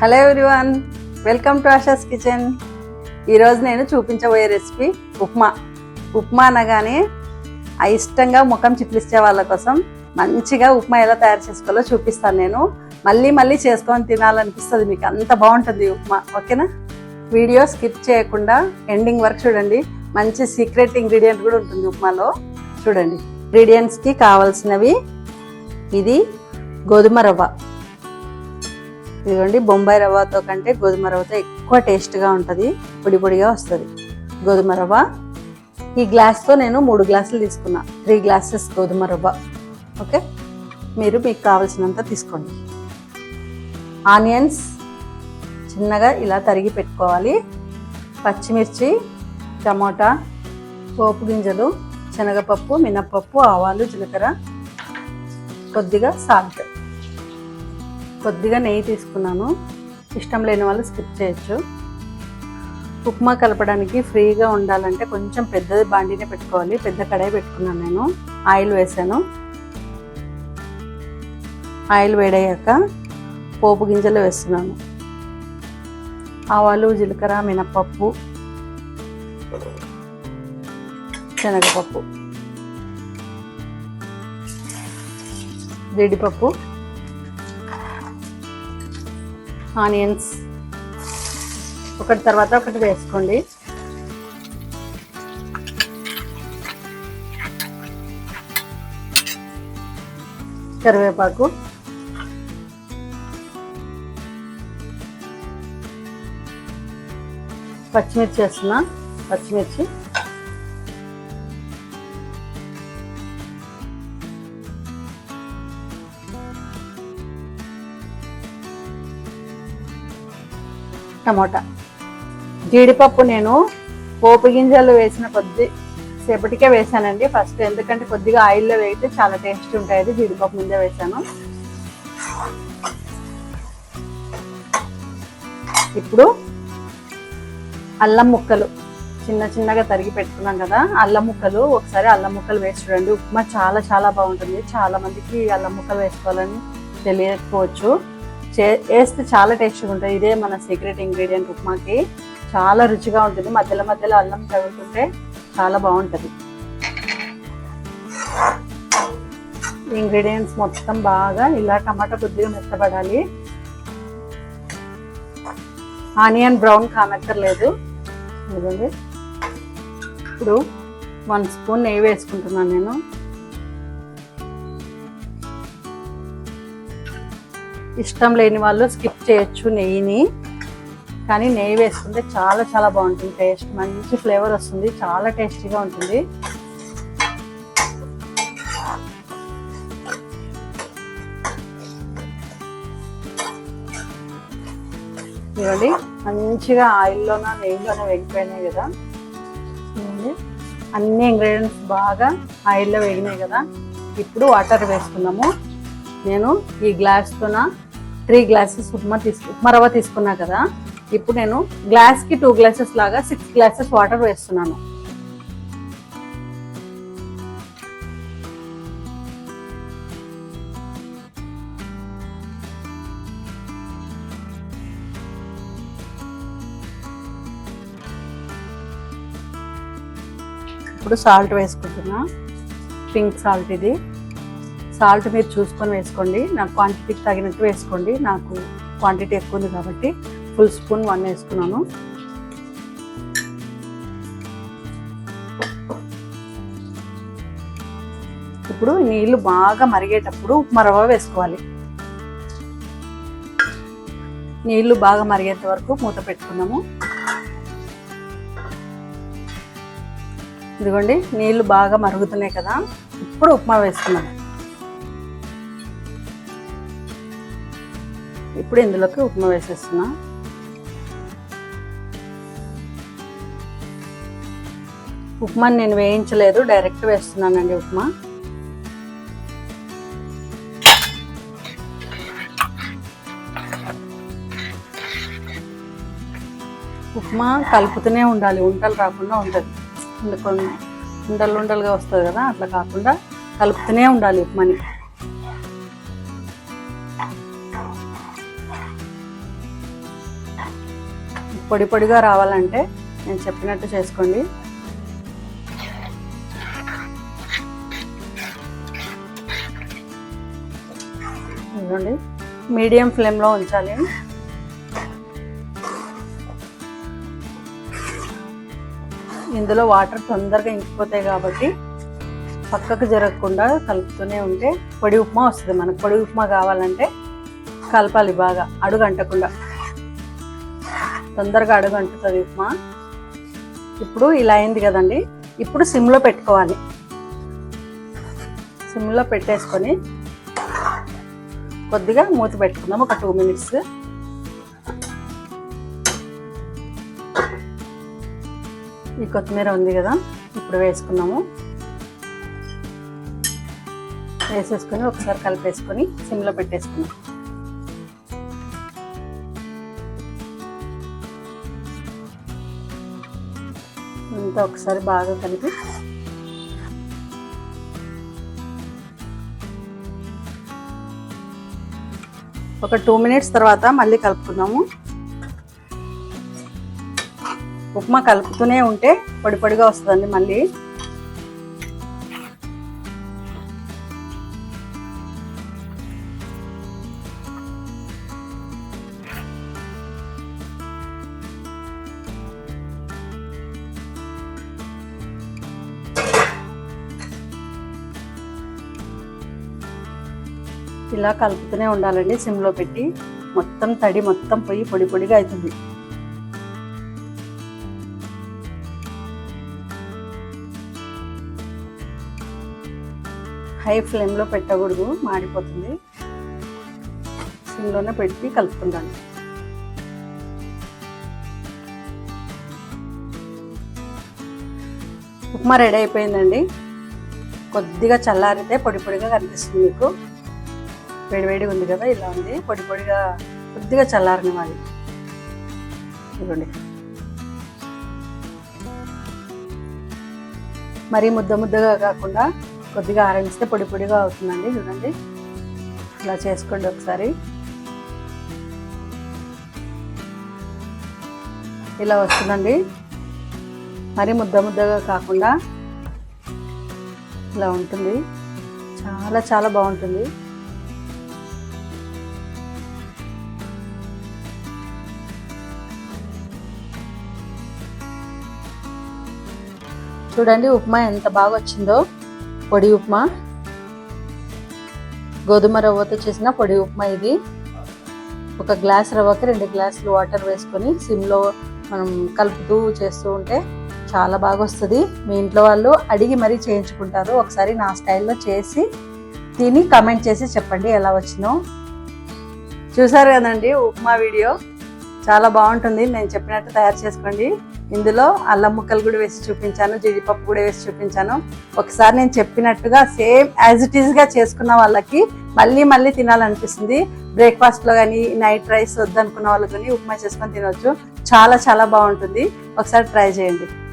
Hello everyone welcome to Asha's kitchen ఈరోజు నేను చూపించబోయే రెసిపీ ఉప్మా. ఉప్మా అనగానే ఆ ఇష్టంగా ముఖం చిట్లిచ్చే వాళ్ళ కోసం మంచిగా ఉప్మా ఎలా తయారు చేసుకోవాలో చూపిస్తాను నేను. మళ్ళీ మళ్ళీ చేసుకొని తినాలనిపిస్తుంది మీకు. అంత బాగుంటుంది ఉప్మా. ఓకేనా? వీడియో స్కిప్ చేయకుండా ఎండింగ్ వరకు చూడండి. మంచి సీక్రెట్ ఇంగ్రీడియంట్ కూడా ఉంటుంది ఉప్మాలో. చూడండి. ఇంగ్రీడియంట్స్కి కావాల్సినవి ఇది గోధుమ రవ్వ. ఇదిగోండి బొంబాయి రవ్వతో కంటే గోధుమ రవ్వతో ఎక్కువ టేస్ట్గా ఉంటుంది. పొడి పొడిగా వస్తుంది. గోధుమ రవ్వ. ఈ గ్లాస్తో నేను మూడు గ్లాసులు తీసుకున్నా. త్రీ గ్లాసెస్ గోధుమ రవ్వ. ఓకే మీరు మీకు కావాల్సినంత తీసుకోండి. ఆనియన్స్ చిన్నగా ఇలా తరిగి పెట్టుకోవాలి. పచ్చిమిర్చి టమోటా పోపు గింజలు శనగపప్పు మినప్పప్పు ఆవాలు జీలకర్ర కొద్దిగా సాల్ట్ కొద్దిగా నెయ్యి తీసుకున్నాను. ఇష్టం లేని వాళ్ళు స్కిప్ చేయొచ్చు. ఉప్మా కలపడానికి ఫ్రీగా ఉండాలంటే కొంచెం పెద్దది బాండీనే పెట్టుకోవాలి. పెద్ద కడాయి పెట్టుకున్నాను నేను. ఆయిల్ వేసాను. ఆయిల్ వేడయ్యాక పోపు గింజలు వేస్తున్నాను. ఆవాలు జీలకర్ర మినప్పప్పు శనగపప్పు జీడిపప్పు ఆనియన్స్. ఒకటి తర్వాత ఒకటి వేసుకోండి. కరివేపాకు. పచ్చిమిర్చి వేస్తున్నా పచ్చిమిర్చి. టమోటా. జీడిపప్పు నేను పోపు గింజలు వేసిన కొద్ది సేపటికే వేసానండి. ఫస్ట్ ఎందుకంటే కొద్దిగా ఆయిల్లో వేగితే చాలా టేస్ట్ ఉంటాయి జీడిపప్పు ముందే వేసాను. ఇప్పుడు అల్లం ముక్కలు. చిన్న చిన్నగా తరిగి పెట్టుకున్నాం కదా అల్లం ముక్కలు. ఒకసారి అల్లం ముక్కలు వేసి చూడండి. ఉప్మా చాలా చాలా బాగుంటుంది. చాలా మందికి అల్లం ముక్కలు వేసుకోవాలని తెలియకపోవచ్చు. వేస్తే చాలా టేస్ట్గా ఉంటుంది. ఇదే మన సీక్రెట్ ఇంగ్రీడియంట్ ఉప్మాకి. చాలా రుచిగా ఉంటుంది. మధ్యలో మధ్యలో అల్లం తగులుతుంటే చాలా బాగుంటుంది. ఇంగ్రీడియంట్స్ మొత్తం బాగా ఇలా టమాటా కొద్దిగా మెత్తబడాలి. Onion brown కానక్కర్లేదు. ఇదిగోండి. ఇప్పుడు వన్ స్పూన్ నెయ్యి వేసుకుంటున్నాను నేను. ఇష్టం లేని వాళ్ళు స్కిప్ చేయొచ్చు నెయ్యిని. కానీ నెయ్యి వేసుకుంటే చాలా చాలా బాగుంటుంది టేస్ట్. మంచి ఫ్లేవర్ వస్తుంది. చాలా టేస్టీగా ఉంటుంది. ఇవ్వండి. మంచిగా ఆయిల్లోన నెయ్యిలోన వేగిపోయినాయి కదా. అన్ని ఇంగ్రీడియంట్స్ బాగా ఆయిల్లో వేగినాయి కదా. ఇప్పుడు వాటర్ వేసుకున్నాము నేను ఈ గ్లాస్తోన త్రీ గ్లాసెస్ ఉప్మా తీసుకు ఉప్మా రవ్వ తీసుకున్నా కదా ఇప్పుడు నేను గ్లాస్కి టూ గ్లాసెస్ లాగా సిక్స్ గ్లాసెస్ వాటర్ వేస్తున్నాను. ఇప్పుడు సాల్ట్ వేసుకుంటున్నా. పింక్ సాల్ట్ ఇది. సాల్ట్ మీరు చూసుకొని వేసుకోండి. నాకు క్వాంటిటీకి తగినట్టు వేసుకోండి. నాకు క్వాంటిటీ ఎక్కువ ఉంది కాబట్టి ఫుల్ స్పూన్ వన్ వేసుకున్నాను. ఇప్పుడు నీళ్ళు బాగా మరిగేటప్పుడు ఉప్మా రవ్వ వేసుకోవాలి. నీళ్ళు బాగా మరిగేంత వరకు మూత పెట్టుకున్నాము. ఇదిగోండి నీళ్ళు బాగా మరుగుతున్నాయి కదా. ఇప్పుడు ఉప్మా వేసుకున్నాము. ఇప్పుడు ఇందులోకి ఉప్మా వేసేస్తున్నా. ఉప్మాని నేను వేయించలేదు డైరెక్ట్ వేస్తున్నానండి ఉప్మా. ఉప్మా కలుపుతూనే ఉండాలి ఉండలు రాకుండా ఉంటుంది ఉండకుండా ఉండలు ఉండలుగా వస్తుంది కదా అట్లా కాకుండా కలుపుతూనే ఉండాలి ఉప్మాని. పొడి పొడిగా రావాలంటే నేను చెప్పినట్టు చేసుకోండి. ఇదిగోండి. మీడియం ఫ్లేమ్లో ఉంచాలి. ఇందులో వాటర్ తొందరగా ఇంకిపోతాయి కాబట్టి పక్కకు జరగకుండా కలుపుతూనే ఉంటే పొడి ఉప్మా వస్తుంది. మనకు పొడి ఉప్మా కావాలంటే కలపాలి బాగా అడుగు అంటకుండా తొందరగా అడుగు అంటుతుంది ఉప్మా. ఇప్పుడు ఇలా అయింది కదండి ఇప్పుడు సిమ్లో పెట్టుకోవాలి. సిమ్లో పెట్టేసుకొని కొద్దిగా మూత పెట్టుకుందాం ఒక టూ మినిట్స్. ఈ కొత్తిమీర ఉంది కదా ఇప్పుడు వేసుకున్నాము. వేసేసుకొని ఒకసారి కలిపేసుకొని సిమ్లో పెట్టేసుకున్నాం అంతా ఒకసారి బాగా కలిపి ఒక టూ మినిట్స్ తర్వాత మళ్ళీ కలుపుకున్నాము ఉప్మా కలుపుతూనే ఉంటే పొడి పొడిగా వస్తుందండి మళ్ళీ. ఇలా కలుపుతూనే ఉండాలండి సిమ్లో పెట్టి. మొత్తం తడి మొత్తం పోయి పొడి పొడిగా అవుతుంది హై ఫ్లేమ్లో పెట్టకూడదు మాడిపోతుంది. సిమ్లోనే పెట్టి కలుపుకుంటాను. ఉప్మా రెడీ అయిపోయిందండి. కొద్దిగా చల్లారితే పొడి పొడిగా కనిపిస్తుంది మీకు. వేడివేడిగా ఉంది కదా ఇలా ఉంది. పొడి పొడిగా కొద్దిగా చల్లారని మాది. ఇవ్వండి మరీ ముద్ద ముద్దగా కాకుండా కొద్దిగా ఆరంభిస్తే పొడి పొడిగా అవుతుందండి చూడండి. ఇలా చేసుకోండి ఒకసారి. ఇలా వస్తుందండి. మరీ ముద్ద ముద్దగా కాకుండా ఇలా ఉంటుంది. చాలా చాలా బాగుంటుంది. చూడండి ఉప్మా ఎంత బాగా వచ్చిందో పొడి ఉప్మా. గోధుమ రవ్వతో చేసిన పొడి ఉప్మా ఇది. ఒక గ్లాస్ రవ్వకి రెండు గ్లాసులు వాటర్ వేసుకొని సిమ్లో మనం కలుపుతూ చేస్తూ ఉంటే చాలా బాగా వస్తుంది మీ ఇంట్లో వాళ్ళు అడిగి మరీ చేయించుకుంటారు. ఒకసారి నా స్టైల్లో చేసి తిని కమెంట్ చేసి చెప్పండి ఎలా వచ్చిందో. చూసారు కదండి ఉప్మా వీడియో. చాలా బాగుంటుంది. నేను చెప్పినట్టు తయారు చేసుకోండి. ఇందులో అల్లం ముక్కలు కూడా వేసి చూపించాను జీడిపప్పు కూడా వేసి చూపించాను. ఒకసారి నేను చెప్పినట్టుగా సేమ్ యాజ్ ఇట్ ఈస్గా చేసుకున్న వాళ్ళకి మళ్ళీ మళ్ళీ తినాలనిపిస్తుంది. బ్రేక్ఫాస్ట్లో కానీ నైట్ రైస్ వద్దనుకున్న వాళ్ళు కానీ ఉప్మా చేసుకొని తినవచ్చు చాలా చాలా బాగుంటుంది. ఒకసారి ట్రై చేయండి.